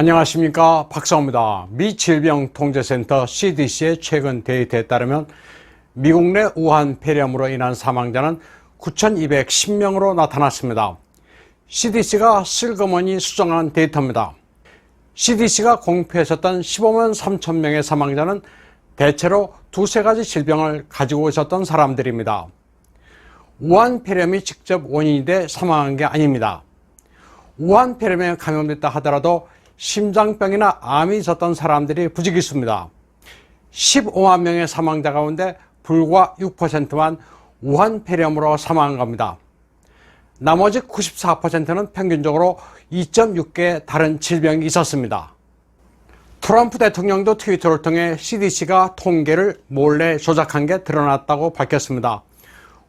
안녕하십니까 박사입니다. 미 질병통제센터 CDC의 최근 데이터에 따르면 미국 내 우한 폐렴으로 인한 사망자는 9,210명으로 나타났습니다. CDC가 슬그머니 수정한 데이터입니다. CDC가 공표했었던 15만 3천 명의 사망자는 대체로 두세 가지 질병을 가지고 있었던 사람들입니다. 우한 폐렴이 직접 원인이 돼 사망한 게 아닙니다. 우한 폐렴에 감염됐다 하더라도 심장병이나 암이 있었던 사람들이 부지기수입니다. 15만 명의 사망자 가운데 불과 6%만 우한 폐렴으로 사망한 겁니다. 나머지 94%는 평균적으로 2.6개의 다른 질병이 있었습니다. 트럼프 대통령도 트위터를 통해 CDC가 통계를 몰래 조작한 게 드러났다고 밝혔습니다.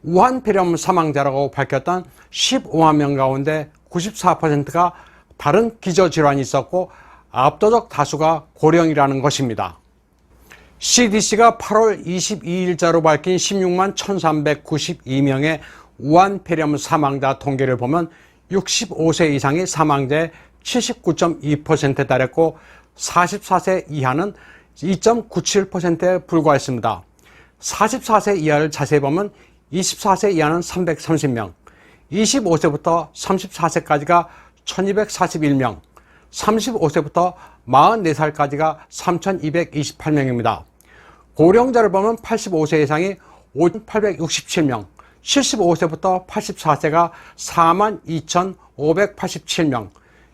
우한 폐렴 사망자라고 밝혔던 15만 명 가운데 94%가 다른 기저질환이 있었고 압도적 다수가 고령이라는 것입니다. CDC가 8월 22일자로 밝힌 16만 1392명의 우한 폐렴 사망자 통계를 보면 65세 이상이 사망자의 79.2%에 달했고 44세 이하는 2.97%에 불과했습니다. 44세 이하를 자세히 보면 24세 이하는 330명, 25세부터 34세까지가 1241명, 35세부터 44살까지가 3228명입니다. 고령자를 보면 85세 이상이 5867명, 75세부터 84세가 42,587명,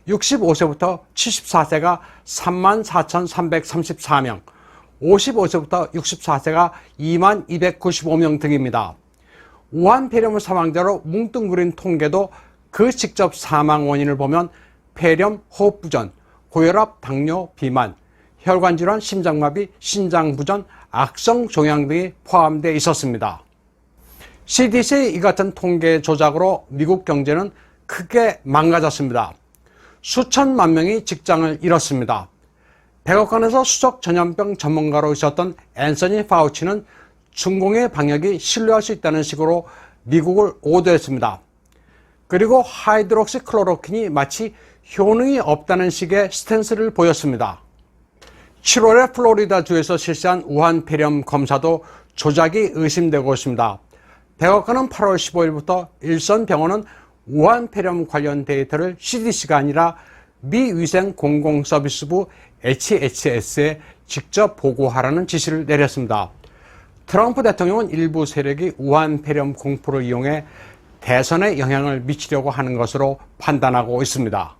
65세부터 74세가 34,334명, 55세부터 64세가 2295명 등입니다. 우한 폐렴 사망자로 뭉뚱그린 통계도 그 직접 사망 원인을 보면 폐렴, 호흡부전, 고혈압, 당뇨, 비만, 혈관질환, 심장마비, 신장부전, 악성 종양 등이 포함되어 있었습니다. CDC의 이 같은 통계 조작으로 미국 경제는 크게 망가졌습니다. 수천만 명이 직장을 잃었습니다. 백악관에서 수석 전염병 전문가로 있었던 앤서니 파우치는 중공의 방역이 신뢰할 수 있다는 식으로 미국을 오도했습니다. 그리고 하이드록시 클로로킨이 마치 효능이 없다는 식의 스탠스를 보였습니다. 7월에 플로리다 주에서 실시한 우한 폐렴 검사도 조작이 의심되고 있습니다. 백악관은 8월 15일부터 일선 병원은 우한 폐렴 관련 데이터를 CDC가 아니라 미 위생 공공 서비스부 HHS에 직접 보고하라는 지시를 내렸습니다. 트럼프 대통령은 일부 세력이 우한 폐렴 공포를 이용해 대선에 영향을 미치려고 하는 것으로 판단하고 있습니다.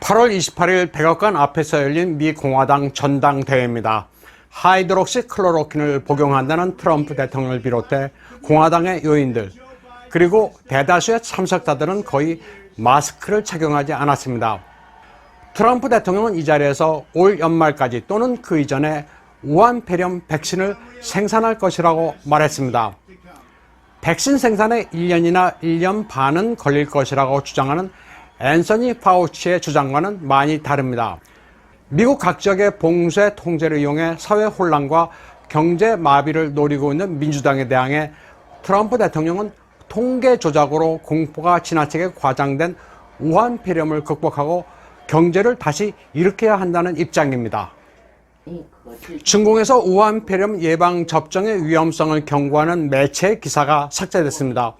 8월 28일 백악관 앞에서 열린 미 공화당 전당대회입니다. 하이드록시 클로로킨을 복용한다는 트럼프 대통령을 비롯해 공화당의 요인들 그리고 대다수의 참석자들은 거의 마스크를 착용하지 않았습니다. 트럼프 대통령은 이 자리에서 올 연말까지 또는 그 이전에 우한 폐렴 백신을 생산할 것이라고 말했습니다. 백신 생산에 1년이나 1년 반은 걸릴 것이라고 주장하는 앤서니 파우치의 주장과는 많이 다릅니다. 미국 각 지역의 봉쇄 통제를 이용해 사회 혼란과 경제 마비를 노리고 있는 민주당에 대항해 트럼프 대통령은 통계 조작으로 공포가 지나치게 과장된 우한 폐렴을 극복하고 경제를 다시 일으켜야 한다는 입장입니다. 중공에서 우한 폐렴 예방 접종의 위험성을 경고하는 매체 기사가 삭제됐습니다.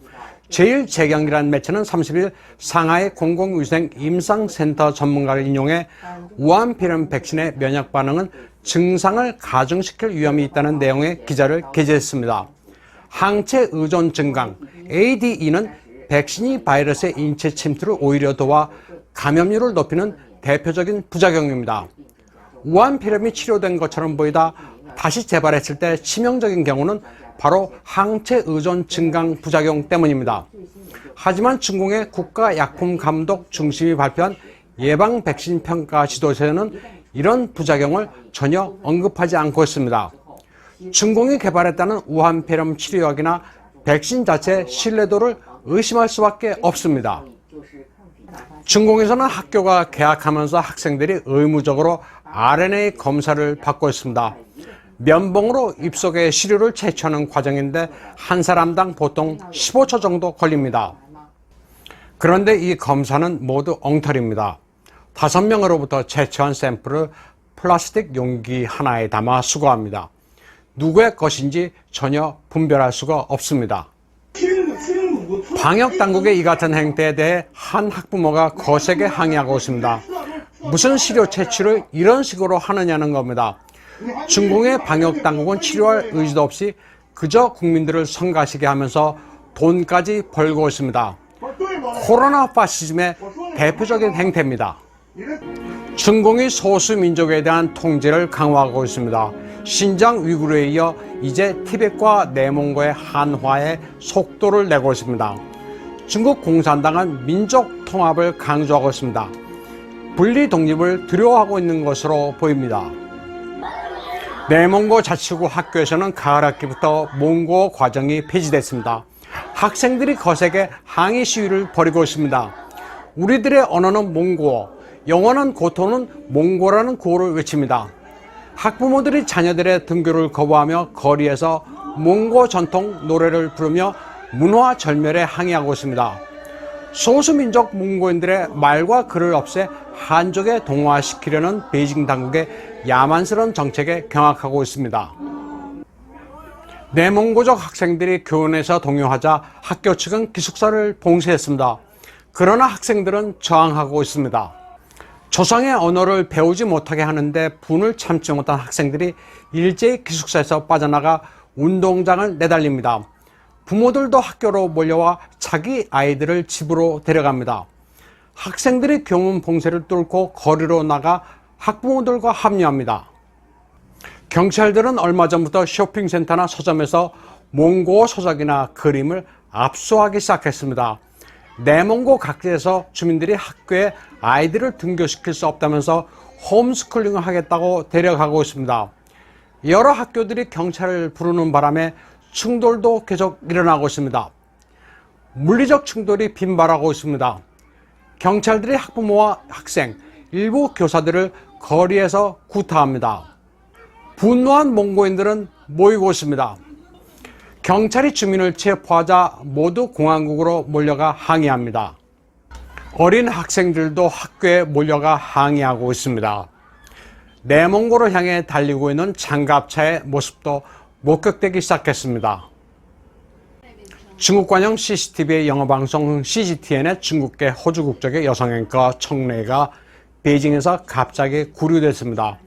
제일제경이라는 매체는 30일 상하이 공공위생 임상센터 전문가를 인용해 우한 폐렴 백신의 면역 반응은 증상을 가중시킬 위험이 있다는 내용의 기사를 게재했습니다. 항체 의존 증강 ADE는 백신이 바이러스의 인체 침투를 오히려 도와 감염률을 높이는 대표적인 부작용입니다. 우한 폐렴이 치료된 것처럼 보이다 다시 재발했을 때 치명적인 경우는 바로 항체 의존 증강 부작용 때문입니다. 하지만 중공의 국가약품감독 중심이 발표한 예방 백신 평가 지도서에는 이런 부작용을 전혀 언급하지 않고 있습니다. 중공이 개발했다는 우한 폐렴 치료약이나 백신 자체의 신뢰도를 의심할 수밖에 없습니다. 중공에서는 학교가 개학하면서 학생들이 의무적으로 RNA 검사를 받고 있습니다. 면봉으로 입속에 시료를 채취하는 과정인데 한 사람당 보통 15초 정도 걸립니다. 그런데 이 검사는 모두 엉터리입니다. 5명으로부터 채취한 샘플을 플라스틱 용기 하나에 담아 수거합니다. 누구의 것인지 전혀 분별할 수가 없습니다. 방역 당국의 이 같은 행태에 대해 한 학부모가 거세게 항의하고 있습니다. 무슨 시료 채취를 이런 식으로 하느냐는 겁니다. 중공의 방역 당국은 치료할 의지도 없이 그저 국민들을 성가시게 하면서 돈까지 벌고 있습니다. 코로나 파시즘의 대표적인 행태입니다. 중공이 소수 민족에 대한 통제를 강화하고 있습니다. 신장 위구르에 이어 이제 티벳과 내몽고의 한화에 속도를 내고 있습니다. 중국 공산당은 민족 통합을 강조하고 있습니다. 분리 독립을 두려워하고 있는 것으로 보입니다. 내몽고 자치구 학교에서는 가을 학기부터 몽고 과정이 폐지됐습니다. 학생들이 거세게 항의 시위를 벌이고 있습니다. 우리들의 언어는 몽고어, 영어는 고토는 몽고라는 구호를 외칩니다. 학부모들이 자녀들의 등교를 거부하며 거리에서 몽고 전통 노래를 부르며 문화 절멸에 항의하고 있습니다. 소수민족 몽고인들의 말과 글을 없애 한족에 동화시키려는 베이징 당국의 야만스러운 정책에 경악하고 있습니다. 내몽고족 학생들이 교원에서 동요하자 학교 측은 기숙사를 봉쇄했습니다. 그러나 학생들은 저항하고 있습니다. 조상의 언어를 배우지 못하게 하는데 분을 참지 못한 학생들이 일제히 기숙사에서 빠져나가 운동장을 내달립니다. 부모들도 학교로 몰려와 자기 아이들을 집으로 데려갑니다. 학생들이 교문 봉쇄를 뚫고 거리로 나가 학부모들과 합류합니다. 경찰들은 얼마 전부터 쇼핑센터나 서점에서 몽고 서적이나 그림을 압수하기 시작했습니다. 내몽고 각지에서 주민들이 학교에 아이들을 등교시킬 수 없다면서 홈스쿨링을 하겠다고 데려가고 있습니다. 여러 학교들이 경찰을 부르는 바람에 충돌도 계속 일어나고 있습니다. 물리적 충돌이 빈발하고 있습니다. 경찰들이 학부모와 학생, 일부 교사들을 거리에서 구타합니다. 분노한 몽고인들은 모이고 있습니다. 경찰이 주민을 체포하자 모두 공항국으로 몰려가 항의합니다. 어린 학생들도 학교에 몰려가 항의하고 있습니다. 내몽고를 향해 달리고 있는 장갑차의 모습도 목격되기 시작했습니다. 중국 관영 CCTV의 영어방송 CGTN의 중국계 호주 국적의 여성 앵커 청래가 베이징에서 갑자기 구류됐습니다.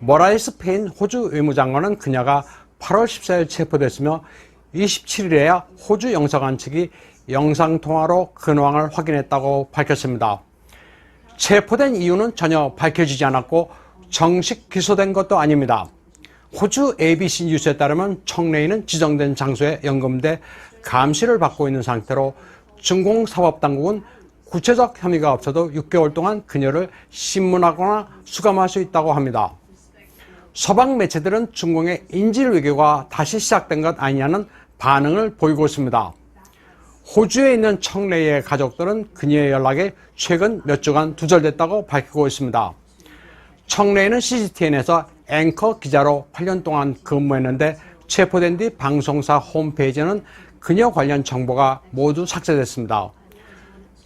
모라이 스 페인 호주 외무장관은 그녀가 8월 14일 체포됐으며 27일에야 호주 영사관 측이 영상통화로 근황을 확인했다고 밝혔습니다. 체포된 이유는 전혀 밝혀지지 않았고 정식 기소된 것도 아닙니다. 호주 ABC 뉴스에 따르면 청레이는 지정된 장소에 연금돼 감시를 받고 있는 상태로 중공사법당국은 구체적 혐의가 없어도 6개월 동안 그녀를 신문하거나 수감할 수 있다고 합니다. 서방 매체들은 중공의 인질 외교가 다시 시작된 것 아니냐는 반응을 보이고 있습니다. 호주에 있는 청래의 가족들은 그녀의 연락이 최근 몇 주간 두절됐다고 밝히고 있습니다. 청래는 CGTN에서 앵커 기자로 8년 동안 근무했는데 체포된 뒤 방송사 홈페이지는 그녀 관련 정보가 모두 삭제됐습니다.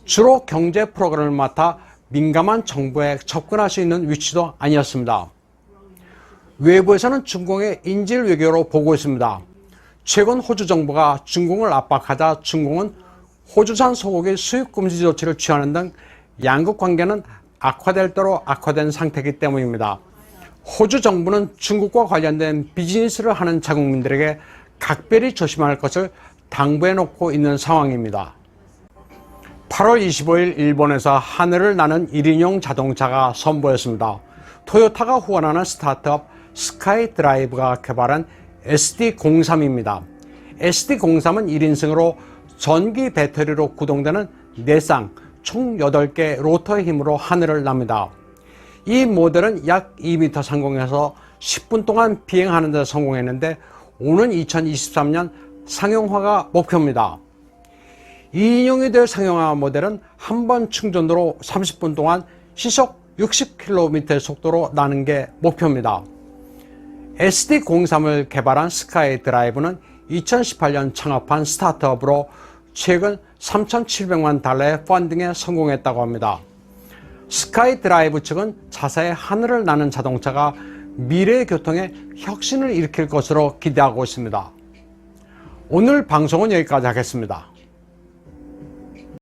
주로 경제 프로그램을 맡아 민감한 정보에 접근할 수 있는 위치도 아니었습니다. 외부에서는 중공의 인질 외교로 보고 있습니다. 최근 호주 정부가 중공을 압박하자 중공은 호주산 소고기 수입 금지 조치를 취하는 등 양국 관계는 악화될 대로 악화된 상태이기 때문입니다. 호주 정부는 중국과 관련된 비즈니스를 하는 자국민들에게 각별히 조심할 것을 당부해 놓고 있는 상황입니다. 8월 25일 일본에서 하늘을 나는 1인용 자동차가 선보였습니다. 토요타가 후원하는 스타트업 스카이 드라이브가 개발한 SD03입니다. SD03은 1인승으로 전기 배터리로 구동되는 내쌍 총 8개 로터의 힘으로 하늘을 납니다. 이 모델은 약 2m 상공에서 10분 동안 비행하는 데 성공했는데 오는 2023년 상용화가 목표입니다. 2인용이 될 상용화 모델은 한 번 충전으로 30분 동안 시속 60km의 속도로 나는 게 목표입니다. SD03을 개발한 스카이 드라이브는 2018년 창업한 스타트업으로 최근 3,700만 달러의 펀딩에 성공했다고 합니다. 스카이 드라이브 측은 자사의 하늘을 나는 자동차가 미래의 교통에 혁신을 일으킬 것으로 기대하고 있습니다. 오늘 방송은 여기까지 하겠습니다.